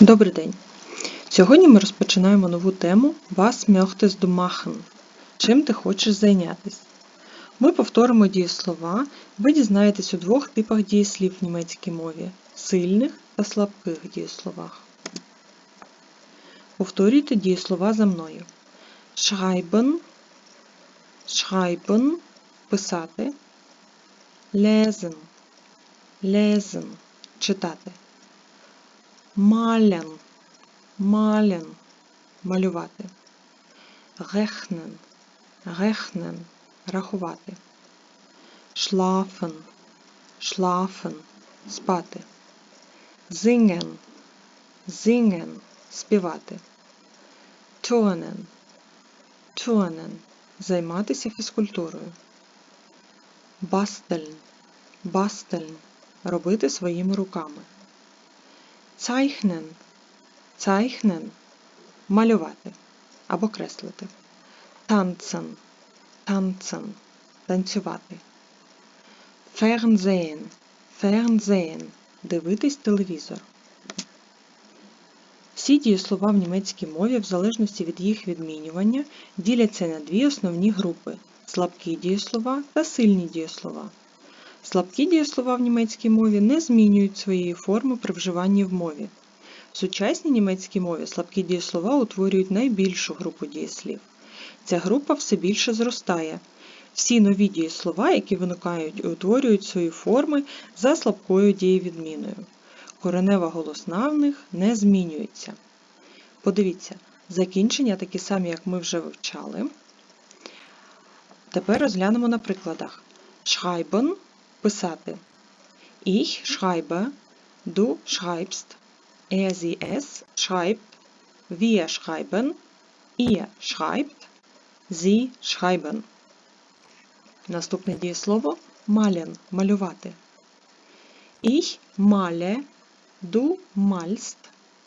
Добрий день! Сьогодні ми розпочинаємо нову тему Was möchtest du machen? Чим ти хочеш зайнятися? Ми повторимо дієслова, ви дізнаєтесь у двох типах дієслів в німецькій мові сильних та слабких дієсловах. Повторюйте дієслова за мною. Schreiben, schreiben – писати, lesen, lesen – читати. Malen, malen – малювати. Rechnen, rechnen – рахувати. Schlafen, schlafen – спати. Singen, singen – співати. Turnen, turnen – займатися фізкультурою. Basteln, basteln – робити своїми руками. Zeichnen, zeichnen – малювати або креслити. Tanzen, tanzen – танцювати. Fernsehen, fernsehen – дивитись телевізор. Всі дієслова в німецькій мові, в залежності від їх відмінювання, діляться на дві основні групи слабкі дієслова та сильні дієслова. Слабкі дієслова в німецькій мові не змінюють своєї форми при вживанні в мові. В сучасній німецькій мові слабкі дієслова утворюють найбільшу групу дієслів. Ця група все більше зростає. Всі нові дієслова, які виникають і утворюють свої форми за слабкою дієвідміною. Коренева голосна в них не змінюється. Подивіться, закінчення такі самі, як ми вже вивчали. Тепер розглянемо на прикладах. Schreiben – писати. Ich schreibe, du schreibst, er sie es schreibt, wir schreiben, ihr schreibt, sie schreiben. Наступне дієслово malen – малювати. Ich male, du malst,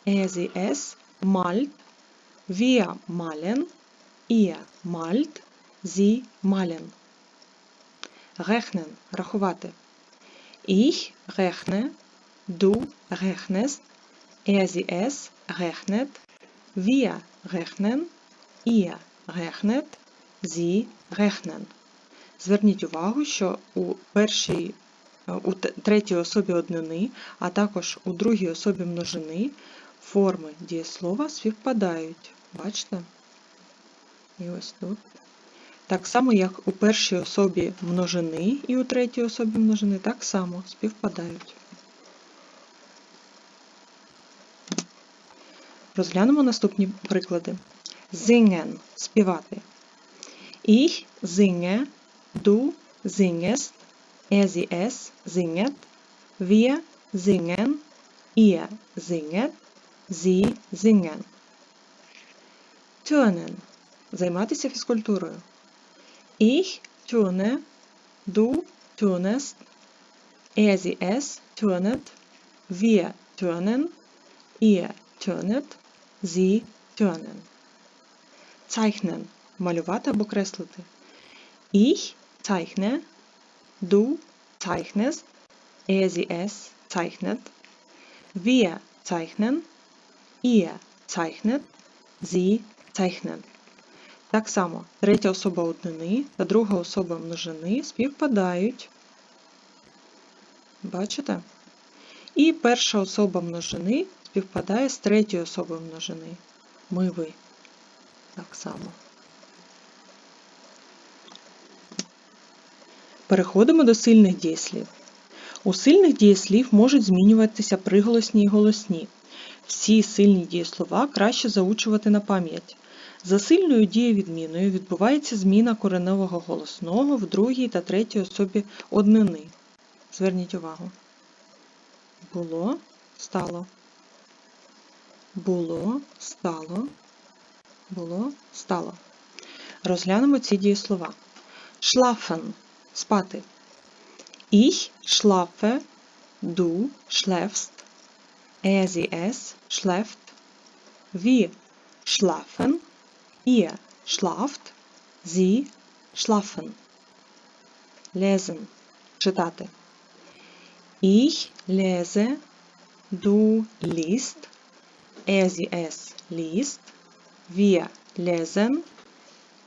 er sie es malt, wir malen, ihr malt, sie malen. Rechnen – рахувати. Ich rechne, du rechnest, er sie es rechnet, wir rechnen, ihr rechnet, sie rechnen. Зверніть увагу, що у першій, у третій особі однини, а також у другій особі множини форми дієслова співпадають. Бачите? І ось тут. Так само, як у першій особі множини і у третій особі множини, так само співпадають. Розглянемо наступні приклади. Singen – співати. Ich singe, du singest, er sie es singet, wir singen, ihr singet, sie singen. Turnen – займатися фізкультурою. Ich turne, du turnest, er sie es turnet, wir turnen, ihr turnet, sie turnen. Zeichnen – малювати або креслити. Ich zeichne, du zeichnest, er sie es zeichnet, wir zeichnen, ihr zeichnet, sie zeichnen. Так само третя особа однини та друга особа множини співпадають. Бачите? І перша особа множини співпадає з третьою особою множини. Ми ви. Так само. Переходимо до сильних дієслів. У сильних дієслів можуть змінюватися приголосні і голосні. Всі сильні дієслова краще заучувати на пам'ять. За сильною дієвідміною відбувається зміна кореневого голосного в другій та третій особі однини. Зверніть увагу. Було, стало. Було, стало. Було, стало. Розглянемо ці дієслова. Schlafen – спати. Ich schlafe, du schläfst, er sie es schläft, wir schlafen, Ihr schlaft, Sie schlafen. Lesen – читати. Ich lese, du liest, er sie es liest, wir lesen,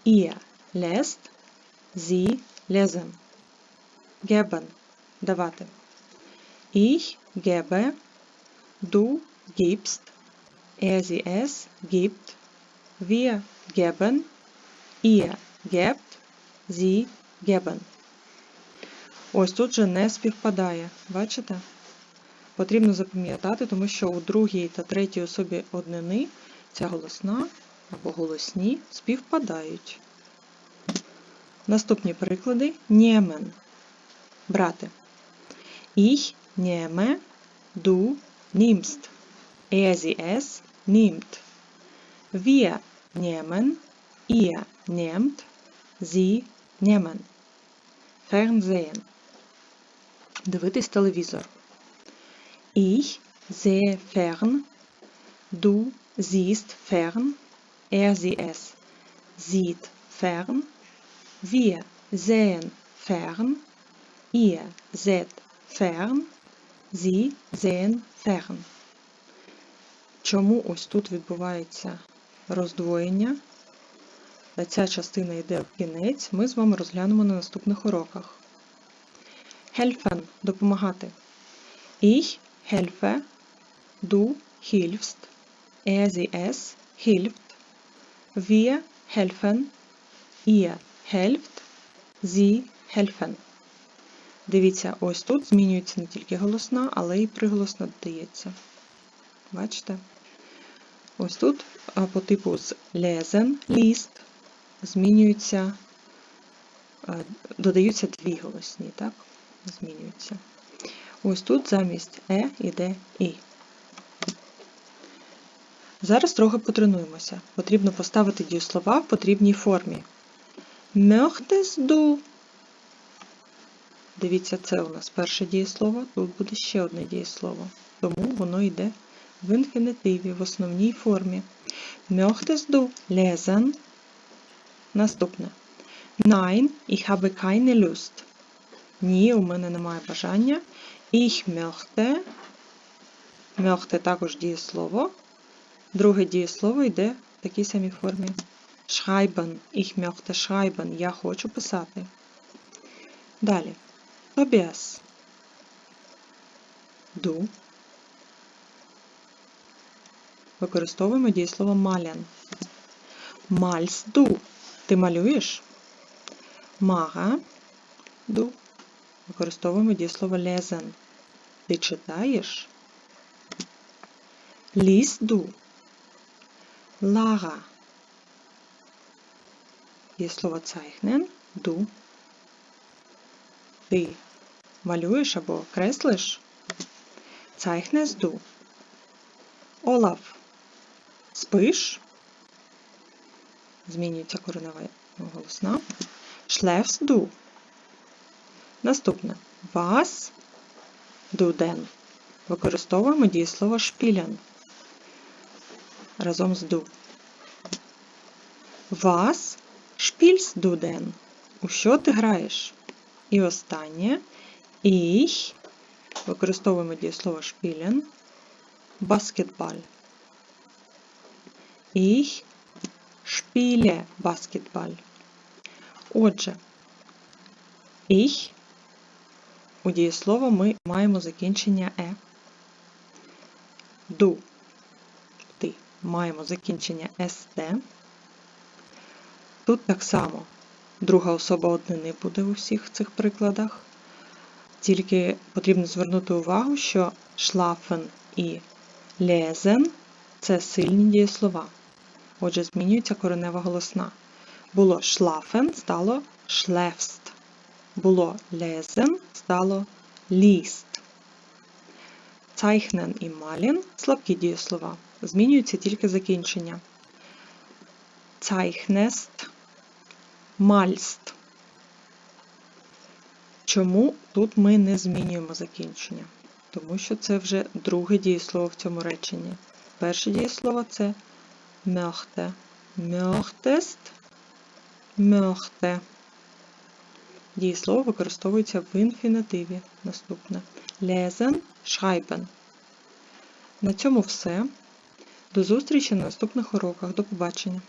ihr lest, sie lesen. Geben – давати. Ich gebe, du gibst, er sie es gibt, wir geben, ihr gebt, sie geben. Ось тут же не співпадає. Бачите? Потрібно запам'ятати, тому що у другій та третій особі однини ця голосна або голосні співпадають. Наступні приклади немен. Брати. Ich nehme, du nimmst. Er sie es nimmt. Wir nehmen, ihr nehmt, sie nehmen. Fernsehen. Дивитись телевізор. Ich sehe fern, du siehst fern, er sie es sieht fern, wir sehen fern, ihr seht fern, sie sehen fern. Чому ось тут відбувається роздвоєння? Та ця частина йде в кінець, ми з вами розглянемо на наступних уроках. Helfen – допомагати. Ich helfe, du hilfst, er sie es hilft, wir helfen, ihr helft, sie helfen. Дивіться, ось тут змінюється не тільки голосна, але й приголосна додається. Бачите? Ось тут по типу з lesen, ліст, змінюються, додаються дві голосні, так? Змінюються. Ось тут замість е іде і. Зараз трохи потренуємося. Потрібно поставити дієслова в потрібній формі. Möchtest du? Дивіться, це у нас перше дієслово, тут буде ще одне дієслово. Тому воно йде в інфінітиві, в основній формі. Möchtest du lesen? Наступне. Nein, ich habe keine Lust. Ні, у мене немає бажання. Ich möchte. Möchte також дієслово. Друге дієслово йде в такій самій формі. Schreiben. Ich möchte schreiben. Я хочу писати. Далі. Tobias. Du. Використовуємо дієслово malen. Malst du. Ти малюєш? Мага. Du. Використовуємо дієслово lesen. Ти читаєш? Liest du. Lara. Дієслово zeichnen. Du. Ти малюєш або креслиш? Zeichnest du. Олаф. Спиш? Змінюється коренева голосна. Schläfst du. Наступне. Du denn? Використовуємо дієслово spielen разом з. Was spielst du denn? У що ти граєш? І останнє. Ich використовуємо дієслово spielen Basketball. Ich spiele Basketball. Отже, ich у дієслова ми маємо закінчення е. Du ти маємо закінчення ст. Тут так само друга особа однини буде у всіх цих прикладах. Тільки потрібно звернути увагу, що schlafen і lesen – це сильні дієслова. Отже, змінюється коренева голосна. Було schlafen, стало schläfst. Було lesen, стало liest. Zeichnen і malen – слабкі дієслова. Змінюється тільки закінчення. Zeichnest, malst. Чому тут ми не змінюємо закінчення? Тому що це вже друге дієслово в цьому реченні. Перше дієслово це möchte. Möchtest, möchte. Дієслово використовується в інфінативі. Наступне. Lesen, schreiben. На цьому все. До зустрічі на наступних уроках. До побачення!